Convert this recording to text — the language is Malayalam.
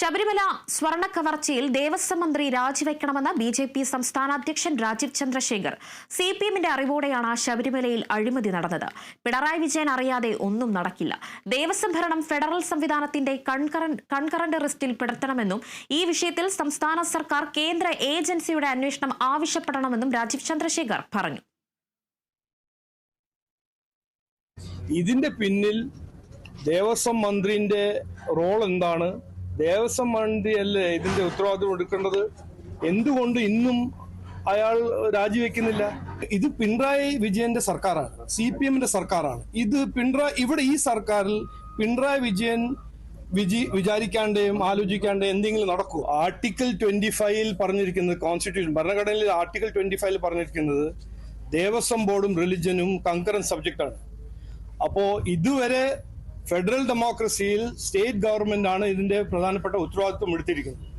ശബരിമല സ്വർണ കവർച്ചയിൽ ദേവസ്വം മന്ത്രി രാജിവെക്കണമെന്ന് ബി ജെ പി സംസ്ഥാന അധ്യക്ഷൻ രാജീവ് ചന്ദ്രശേഖർ സി പി എമ്മിന്റെ അറിവോടെയാണ് ശബരിമലയിൽ അഴിമതി നടന്നത്. പിണറായി വിജയൻ അറിയാതെ ഒന്നും നടക്കില്ല. ദേവസ്വം ഭരണം ഫെഡറൽ സംവിധാനത്തിന്റെ കൺകറന്റ് റിസ്റ്റിൽ പെടുത്തണമെന്നും ഈ വിഷയത്തിൽ സംസ്ഥാന സർക്കാർ കേന്ദ്ര ഏജൻസിയുടെ അന്വേഷണം ആവശ്യപ്പെടണമെന്നും രാജീവ് ചന്ദ്രശേഖർ പറഞ്ഞു. ഇതിന്റെ പിന്നിൽ ദേവസ്വം മന്ത്രിന്റെ റോൾ എന്താണ്? ദേവസ്വം മന്ത്രിയല്ലേ ഇതിന്റെ ഉത്തരവാദിത്വം എടുക്കേണ്ടത്? എന്തുകൊണ്ട് ഇന്നും അയാൾ രാജിവെക്കുന്നില്ല? ഇത് പിണറായി വിജയന്റെ സർക്കാരാണ് സി പി എമ്മിന്റെ സർക്കാരാണ്. ഇത് പിണറായി ഇവിടെ ഈ സർക്കാരിൽ പിണറായി വിജയൻ വിജി വിചാരിക്കാണ്ടേയും ആലോചിക്കാണ്ടേ എന്തെങ്കിലും നടക്കൂ ആർട്ടിക്കിൾ ട്വന്റി ഫൈവിൽ പറഞ്ഞിരിക്കുന്നത് കോൺസ്റ്റിറ്റ്യൂഷൻ ഭരണഘടനയിൽ ആർട്ടിക്കിൾ ട്വന്റി ഫൈവിൽ പറഞ്ഞിരിക്കുന്നത് ദേവസ്വം ബോർഡും റിലിജനും കങ്കറൻ സബ്ജക്റ്റാണ്. അപ്പോ ഇതുവരെ ഫെഡറൽ ഡെമോക്രസിയിൽ സ്റ്റേറ്റ് ഗവൺമെന്റ് ആണ് ഇതിന്റെ പ്രധാനപ്പെട്ട ഉത്തരവാദിത്വം എടുത്തിരിക്കുന്നത്.